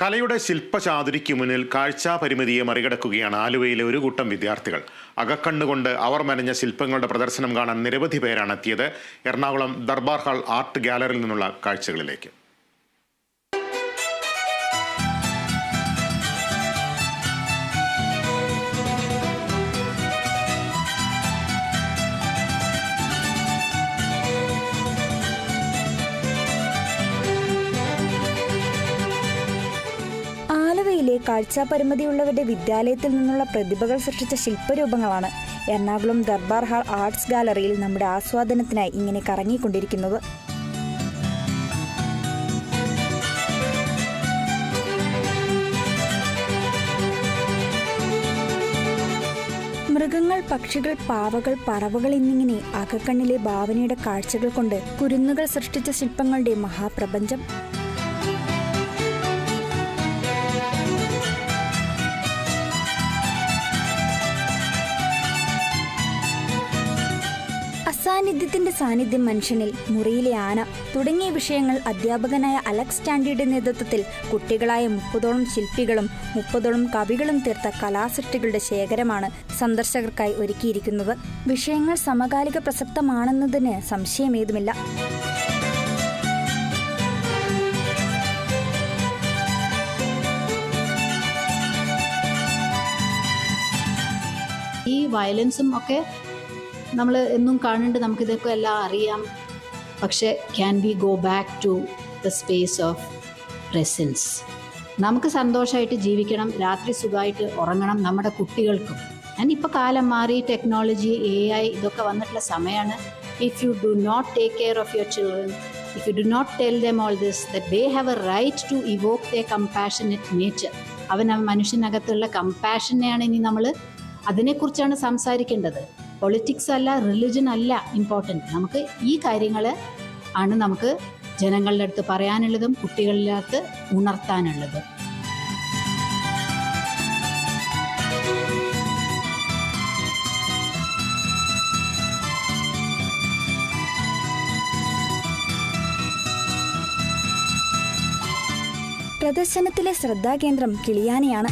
കലയുടെ ശില്പചാതുരിക്ക് മുന്നിൽ കാഴ്ചാ പരിമിതിയെ മറികടക്കുകയാണ് ആലുവയിലെ ഒരു കൂട്ടം വിദ്യാർത്ഥികൾ. അകക്കണ്ണുകൊണ്ട് അവർ മെനഞ്ഞ ശില്പങ്ങളുടെ പ്രദർശനം കാണാൻ നിരവധി പേരാണ് എത്തിയത്. എറണാകുളം ദർബാർ ഹാൾ ആർട്ട് ഗാലറിയിൽ നിന്നുള്ള കാഴ്ചകളിലേക്ക്. കാഴ്ചാപരിമിതിയുള്ളവരുടെ വിദ്യാലയത്തിൽ നിന്നുള്ള പ്രതിഭകൾ സൃഷ്ടിച്ച ശില്പരൂപങ്ങളാണ്. എറണാകുളം ദർബാർ ഹാൾ ആർട്സ് ഗാലറിയിൽ നമ്മുടെ ആസ്വാദനത്തിനായി ഇങ്ങനെ കറങ്ങിക്കൊണ്ടിരിക്കുന്നത്. മൃഗങ്ങൾ പക്ഷികൾ പാവകൾ പറവകൾ എന്നിങ്ങനെ അകക്കണ്ണിലെ ഭാവനയുടെ കാഴ്ചകൾ കൊണ്ട് കുരുന്നുകൾ സൃഷ്ടിച്ച ശില്പങ്ങളുടെ മഹാപ്രപഞ്ചം. അസാന്നിധ്യത്തിന്റെ സാന്നിധ്യം മനുഷ്യനിൽ മുറിയിലെ ആന തുടങ്ങിയ വിഷയങ്ങൾ അധ്യാപകനായ അലക്സ് സ്റ്റാൻഡിയുടെ നേതൃത്വത്തിൽ കുട്ടികളായ മുപ്പതോളം ശില്പികളും മുപ്പതോളം കവികളും തീർത്ത കലാസൃഷ്ടികളുടെ ശേഖരമാണ് സന്ദർശകർക്കായി ഒരുക്കിയിരിക്കുന്നത്. വിഷയങ്ങൾ സമകാലിക പ്രസക്തമാണെന്നതിന് സംശയമേതുമില്ല. ഈ വയലൻസും ഒക്കെ നമ്മൾ എന്നും കാണുന്നുണ്ട് നമുക്കിതൊക്കെ എല്ലാം അറിയാം. പക്ഷേ can we go back to the space of presence നമുക്ക് സന്തോഷമായിട്ട് ജീവിക്കണം രാത്രി സുഖമായിട്ട് ഉറങ്ങണം നമ്മുടെ കുട്ടികൾക്കും. ഞാൻ ഇപ്പോൾ കാലം മാറി ടെക്നോളജി എ ഐ ഇതൊക്കെ വന്നിട്ടുള്ള സമയമാണ്. If you do not take care of your children if you do not tell them all this that they have a right to evoke the compassionate nature അവൻ മനുഷ്യനകത്തുള്ള കമ്പാഷനെയാണ് ഇനി നമ്മൾ അതിനെക്കുറിച്ചാണ് സംസാരിക്കേണ്ടത്. പൊളിറ്റിക്സ് അല്ല റിലിജൻ അല്ല ഇമ്പോർട്ടന്റ് നമുക്ക് ഈ കാര്യങ്ങൾ ആണ് നമുക്ക് ജനങ്ങളുടെ അടുത്ത് പറയാനുള്ളതും കുട്ടികളുടെ അടുത്ത് ഉണർത്താനുള്ളതും. പ്രദർശനത്തിലെ ശ്രദ്ധാകേന്ദ്രം കിളിയാനയാണ്.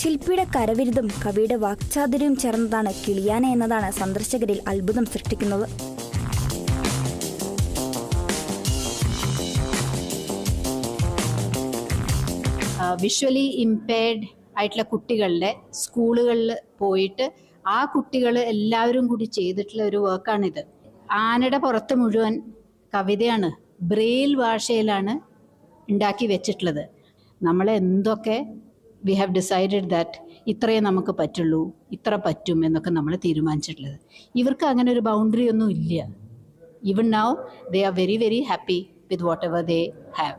ശില്പിയുടെ കരവിരുതും കവിയുടെ വാക്ചാതുര്യവും ചേർന്നതാണ് കിളിയാന എന്നതാണ് സന്ദർശകരിൽ അത്ഭുതം സൃഷ്ടിക്കുന്നത്. വിഷ്വലി ഇംപയർഡ് ആയിട്ടുള്ള കുട്ടികളുടെ സ്കൂളുകളിൽ പോയിട്ട് ആ കുട്ടികൾ എല്ലാവരും കൂടി ചെയ്തിട്ടുള്ള ഒരു വർക്കാണിത് ആനയുടെ പുറത്ത് മുഴുവൻ കവിതയാണ് ബ്രെയിൽ ഭാഷയിലാണ് ഉണ്ടാക്കി വെച്ചിട്ടുള്ളത്. നമ്മൾ എന്തൊക്കെ വി ഹാവ് ഡിസൈഡഡ് ദാറ്റ് ഇത്രയേ നമുക്ക് പറ്റുള്ളൂ ഇത്ര പറ്റും എന്നൊക്കെ നമ്മൾ തീരുമാനിച്ചിട്ടുള്ളത്. ഇവർക്ക് അങ്ങനെ ഒരു ബൗണ്ടറി ഒന്നും ഇല്ല. Even now they are very very happy with whatever they have